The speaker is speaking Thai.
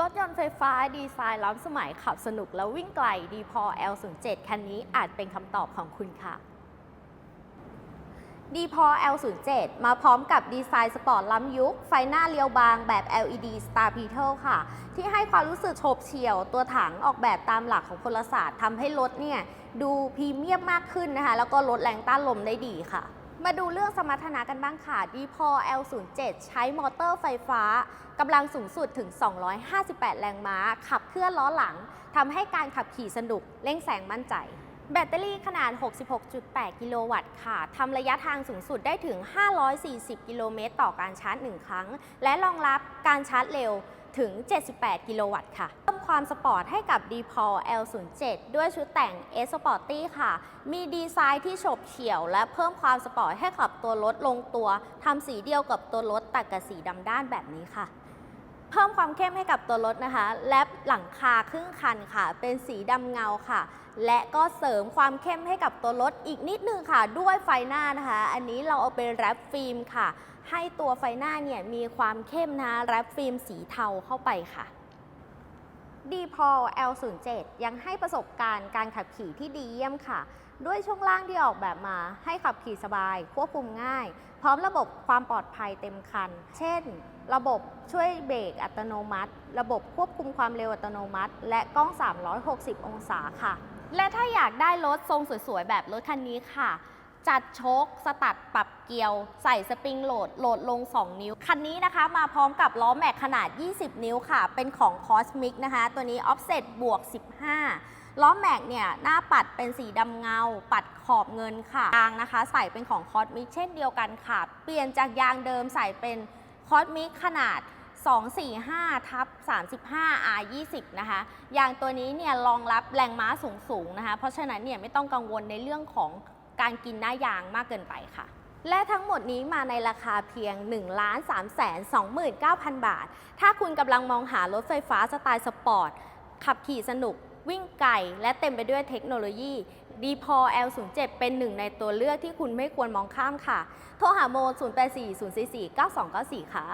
รถยนต์ไฟฟ้าดีไซน์ล้ำสมัยขับสนุกและวิ่งไกลดีพอ L07 คันนี้อาจเป็นคำตอบของคุณค่ะดีพอ L07 มาพร้อมกับดีไซน์สปอร์ตล้ำยุค ไฟหน้าเรียวบางแบบ LED Star Petal ค่ะ ที่ให้ความรู้สึกโฉบเฉี่ยว ตัวถังออกแบบตามหลักของพลศาสตร์ทำให้รถเนี่ย ดูพรีเมียมมากขึ้นนะคะ แล้วก็ลดแรงต้านลมได้ดีค่ะ มาดูเรื่องสมรรถนะกันบ้างค่ะ ดีพอ L07 ใช้มอเตอร์ไฟฟ้ากำลังสูงสุดถึง 258 แรงม้า ขับเคลื่อนล้อหลังทำให้การขับขี่สนุกเร่งแสงมั่นใจ แบตเตอรี่ขนาด 66.8 กิโลวัตต์ค่ะ ทำระยะทางสูงสุดได้ถึง 540 กิโลเมตรต่อการชาร์จ 1 ครั้ง และรองรับการชาร์จเร็วถึง 78 กิโลวัตต์ค่ะ เพิ่มความสปอร์ตให้กับ d p o L07 ด้วยชุดแต่ง S Sporty ค่ะ มีดีไซน์ที่โฉบเฉี่ยว และเพิ่มความสปอร์ตให้กับตัวรถลงตัว ทำสีเดียวกับตัวรถแต่กับสีดำด้านแบบนี้ค่ะ เพิ่มความเข้มให้กับตัวรถนะคะ และหลังคาครึ่งคันค่ะ เป็นสีดำเงาค่ะ และก็เสริมความเข้มให้กับตัวรถอีกนิดนึงค่ะ ด้วยไฟหน้านะคะ อันนี้เราเอาไปแรปฟิล์มค่ะ ให้ตัวไฟหน้าเนี่ยมีความเข้มนะคะแรปฟิล์มสีเทาเข้าไปค่ะ d p o L07 ยังให้ประสบการณ์การขับขี่ที่ดีเยี่ยมค่ะ ด้วยช่วงล่างที่ออกแบบมาให้ขับขี่สบาย ควบคุมง่าย พร้อมระบบความปลอดภัยเต็มคัน เช่น ระบบช่วยเบรกอัตโนมัติ ระบบควบคุมความเร็วอัตโนมัติ และกล้อง 360 องศาค่ะ และถ้าอยากได้รถทรงสวยๆ แบบรถคันนี้ค่ะ จัดโชคสตัดปรับเกียว ใส่สปริงโหลดโหลดลง 2 นิ้ว คันนี้นะคะมาพร้อมกับล้อแม็กขนาด 20 นิ้วค่ะ เป็นของ Cosmic นะคะ ตัวนี้ Offset บวก 15 ล้อแม็กเนี่ยหน้าปัดเป็นสีดำเงา ปัดขอบเงินค่ะยางนะคะ ใส่เป็นของ Cosmic เช่นเดียวกันค่ะ เปลี่ยนจากยางเดิมใส่เป็น Cosmic ขนาด245ทับ35 R 20 นะคะยางตัวนี้เนี่ยรองรับแรงม้าสูงๆนะคะ เพราะฉะนั้นเนี่ยไม่ต้องกังวลในเรื่องของ การกินหน้ายางมากเกินไปค่ะ และทั้งหมดนี้มาในราคาเพียง 1 3 2 9 0 0 0 บาท ถ้าคุณกำลังมองหารถไฟฟ้าสไตล์สปอร์ต ขับขี่สนุก วิ่งไกลและเต็มไปด้วยเทคโนโลยี d p o L07 เป็นหนึ่งในตัวเลือกที่คุณไม่ควรมองข้ามค่ะ โทรหาโม 0840449294 ค่ะ